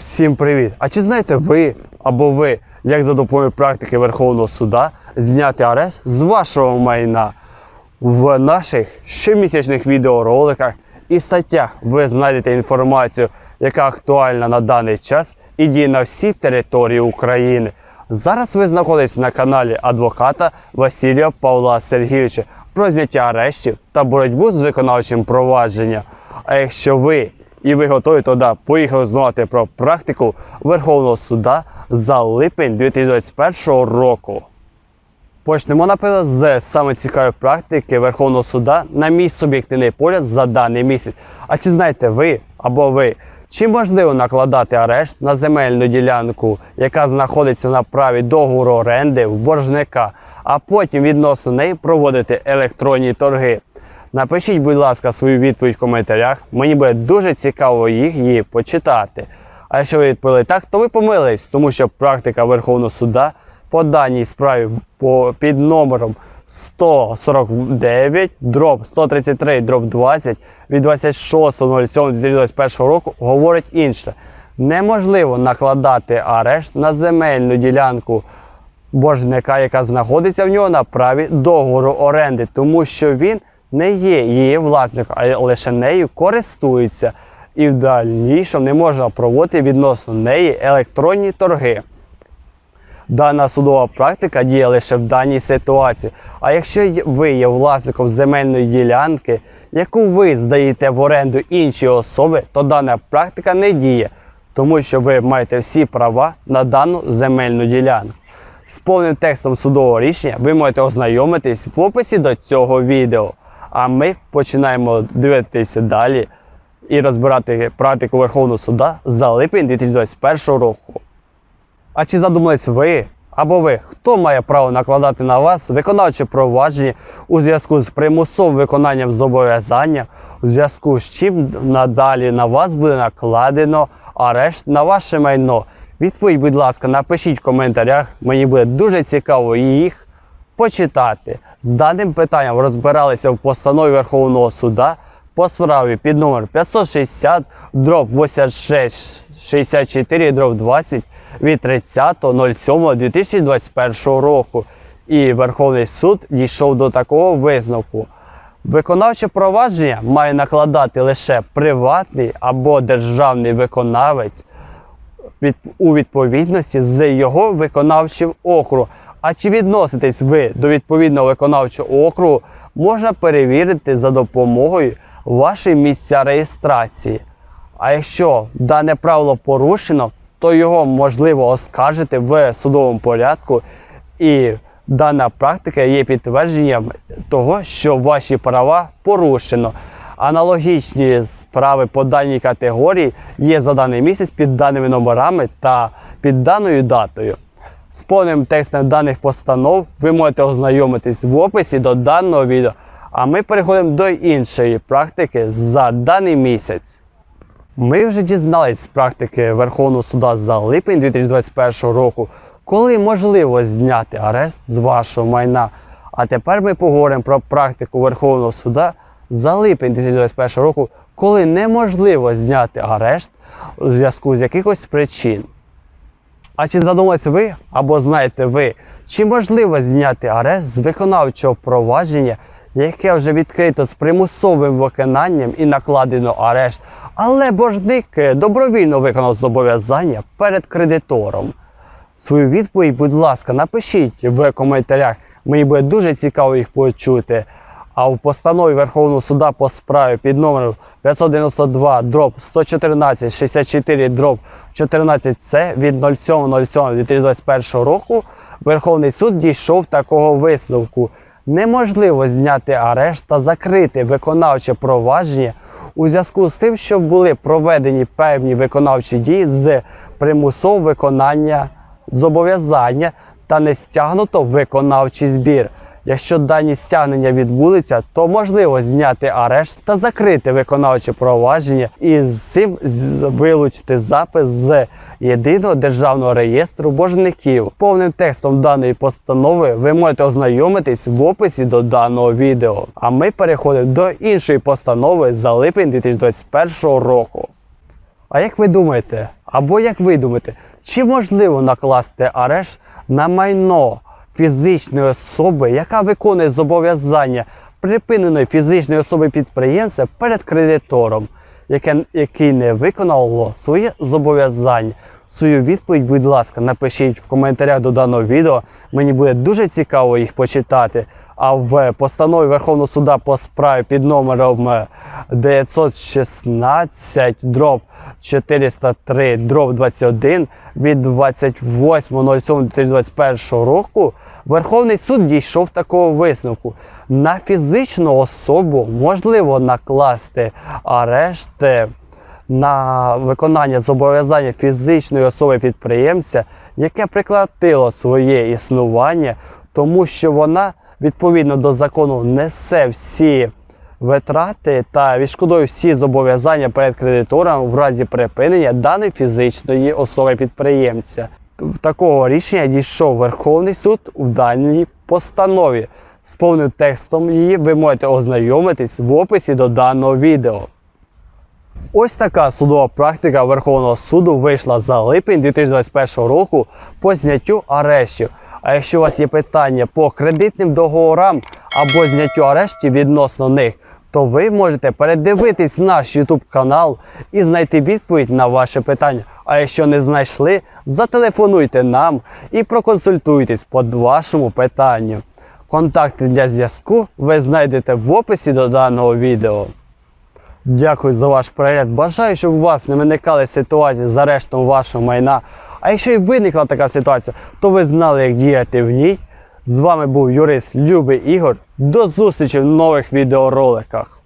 Всім привіт! А чи знаєте ви або ви, як за допомогою практики Верховного суда зняти арешт з вашого майна? В наших щомісячних відеороликах і статтях ви знайдете інформацію, яка актуальна на даний час і діє на всій території України. Зараз ви знаходитесь на каналі адвоката Василія Павла Сергійовича про зняття арештів та боротьбу з виконавчим провадженням. А якщо ви і ви готові, то да, поїхали знати про практику Верховного суда за липень 2021 року. Почнемо напевно з саме цікавої практики Верховного суда на мій суб'єктивний погляд за даний місяць. А чи знаєте ви або ви, чи можливо накладати арешт на земельну ділянку, яка знаходиться на праві договору оренди в боржника, а потім відносно неї проводити електронні торги? Напишіть, будь ласка, свою відповідь в коментарях. Мені буде дуже цікаво їх її почитати. А якщо ви відповіли так, то ви помилились, тому що практика Верховного суда по даній справі під номером 149, дроб 133, дроб 20 від 26.07.2021 року говорить інше. Неможливо накладати арешт на земельну ділянку боржника, яка знаходиться в нього на праві договору оренди, тому що він не є її власником, а лише нею користується. І в дальнішому не можна проводити відносно неї електронні торги. Дана судова практика діє лише в даній ситуації. А якщо ви є власником земельної ділянки, яку ви здаєте в оренду іншій особи, то дана практика не діє, тому що ви маєте всі права на дану земельну ділянку. З повним текстом судового рішення ви можете ознайомитись в описі до цього відео. А ми починаємо дивитися далі і розбирати практику Верховного суда за липень 2021 року. А чи задумались ви або ви, хто має право накладати на вас виконавче провадження у зв'язку з примусовим виконанням зобов'язання, у зв'язку з чим надалі на вас буде накладено арешт на ваше майно? Відповідь, будь ласка, напишіть в коментарях. Мені буде дуже цікаво їх почитати. З даним питанням розбиралися в постанові Верховного суда по справі під номер 560 дроб 86 64 дроб 20 від 30.07.2021 року. І Верховний суд дійшов до такого висновку. Виконавче провадження має накладати лише приватний або державний виконавець у відповідності з його виконавчим округом. А чи відноситесь ви до відповідного виконавчого округу, можна перевірити за допомогою вашої місця реєстрації. А якщо дане правило порушено, то його можливо оскаржити в судовому порядку. І дана практика є підтвердженням того, що ваші права порушено. Аналогічні справи по даній категорії є за даний місяць під даними номерами та під даною датою. З повним текстом даних постанов ви можете ознайомитись в описі до даного відео. А ми переходимо до іншої практики за даний місяць. Ми вже дізнались з практики Верховного суда за липень 2021 року, коли можливо зняти арешт з вашого майна. А тепер ми поговоримо про практику Верховного суда за липень 2021 року, коли неможливо зняти арешт у зв'язку з якихось причин. А чи задумались ви або знаєте ви, чи можливо зняти арешт з виконавчого провадження, яке вже відкрито з примусовим виконанням і накладено арешт, але боржник е, добровільно виконав зобов'язання перед кредитором? Свою відповідь, будь ласка, напишіть в коментарях. Мені буде дуже цікаво їх почути. А в постанові Верховного суда по справі під номером 592 дроб 114 64 дроб 14 с від 07.07.2021 року Верховний суд дійшов такого висновку. Неможливо зняти арешт та закрити виконавче провадження у зв'язку з тим, що були проведені певні виконавчі дії з примусового виконання зобов'язання та не стягнуто виконавчий збір. Якщо дані стягнення відбудуться, то можливо зняти арешт та закрити виконавче провадження і з цим вилучити запис з єдиного державного реєстру боржників. Повним текстом даної постанови ви можете ознайомитись в описі до даного відео. А ми переходимо до іншої постанови за липень 2021 року. А як ви думаєте, або як ви думаєте, чи можливо накласти арешт на майно фізичної особи, яка виконує зобов'язання припиненої фізичної особи підприємця перед кредитором, яке, який не виконало своє зобов'язання? Свою відповідь, будь ласка, напишіть в коментарях до даного відео. Мені буде дуже цікаво їх почитати. А в постанові Верховного суда по справі під номером е, 916 дроб 403 дроб 21 від 28.07.2021 року Верховний суд дійшов такого висновку. На фізичну особу можливо накласти арешт е, на виконання зобов'язання фізичної особи підприємця, яке прекратило своє існування, тому що вона відповідно до закону несе всі витрати та відшкодує всі зобов'язання перед кредитором в разі припинення даної фізичної особи підприємця. Такого рішення дійшов Верховний суд у даній постанові. З повним текстом її ви можете ознайомитись в описі до даного відео. Ось така судова практика Верховного суду вийшла за липень 2021 року по зняттю арештів. А якщо у вас є питання по кредитним договорам або зняттю арештів відносно них, то ви можете передивитись наш YouTube канал і знайти відповідь на ваше питання. А якщо не знайшли, зателефонуйте нам і проконсультуйтесь по вашому питанню. Контакти для зв'язку ви знайдете в описі до даного відео. Дякую за ваш перегляд. Бажаю, щоб у вас не виникали ситуації з арештом вашого майна. А якщо і виникла така ситуація, то ви знали, як діяти в ній. З вами був юрист Любий Ігор. До зустрічі в нових відеороликах.